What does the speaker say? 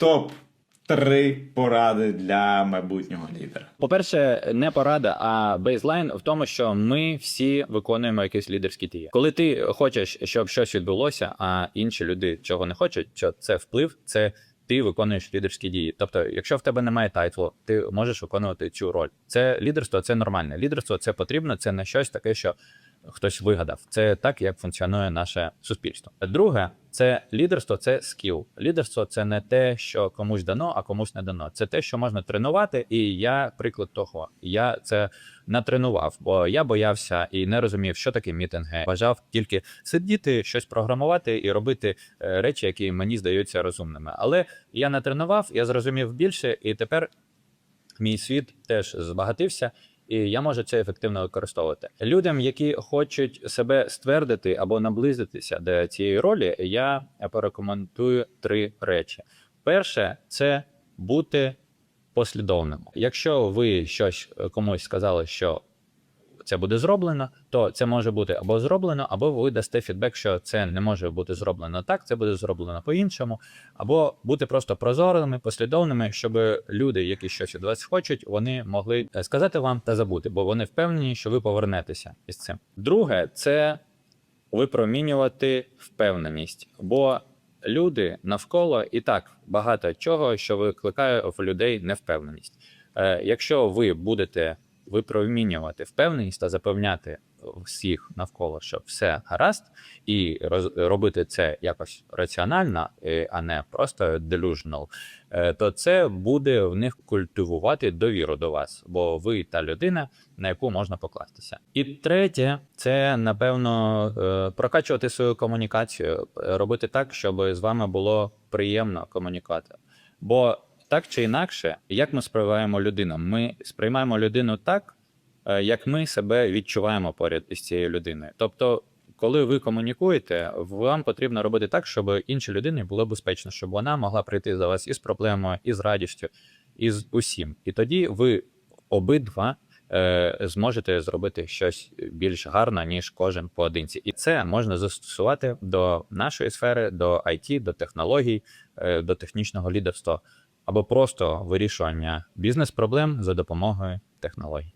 топ 3 поради для майбутнього лідера. По-перше, не порада, а бейзлайн в тому, що ми всі виконуємо якісь лідерські дії. Коли ти хочеш, щоб щось відбулося, а інші люди чого не хочуть, що це вплив, це ти виконуєш лідерські дії. Тобто, якщо в тебе немає тайтлу, ти можеш виконувати цю роль. Це лідерство, це нормальне. Лідерство це потрібно, це не щось таке, що хтось вигадав. Це так, як функціонує наше суспільство. Друге, це лідерство, це скіл. Лідерство це не те, що комусь дано, а комусь не дано. Це те, що можна тренувати. І я приклад того. Я це натренував, бо я боявся і не розумів, що таке мітинги. Бажав тільки сидіти, щось програмувати і робити е, речі, які мені здаються розумними. Але я натренував, я зрозумів більше, і тепер мій світ теж збагатився. І я можу це ефективно використовувати людям, які хочуть себе ствердити або наблизитися до цієї ролі. Я порекомендую три речі: перше це бути послідовним. Якщо ви щось е, комусь сказали, що це буде зроблено, то це може бути або зроблено, або ви дасте фідбек, що це не може бути зроблено так, це буде зроблено по-іншому, або бути просто прозорими, послідовними, щоб люди, які щось від вас хочуть, вони могли е, сказати вам та забути, бо вони впевнені, що ви повернетеся із цим. Друге, це випромінювати впевненість, бо люди навколо і так багато чого, що викликає в людей невпевненість. Е, якщо ви будете випромінювати впевненість та запевняти всіх навколо, що все гаразд, і роз, робити це якось раціонально, е, а не просто delusional, е, то це буде в них культивувати довіру до вас, бо ви та людина, на яку можна покластися. І третє, це напевно е, прокачувати свою комунікацію, робити так, щоб з вами було приємно комунікувати. Бо так чи інакше, як ми сприймаємо людину? Ми сприймаємо людину так, е, як ми себе відчуваємо поряд із цією людиною. Тобто, коли ви комунікуєте, вам потрібно робити так, щоб іншій людині було безпечно, щоб вона могла прийти до вас із проблемою, із радістю, із усім. І тоді ви обидва е, зможете зробити щось більш гарне, ніж кожен поодинці. І це можна застосувати до нашої сфери, до IT, до технологій, е, до технічного лідерства або просто вирішування бізнес-проблем за допомогою технологій.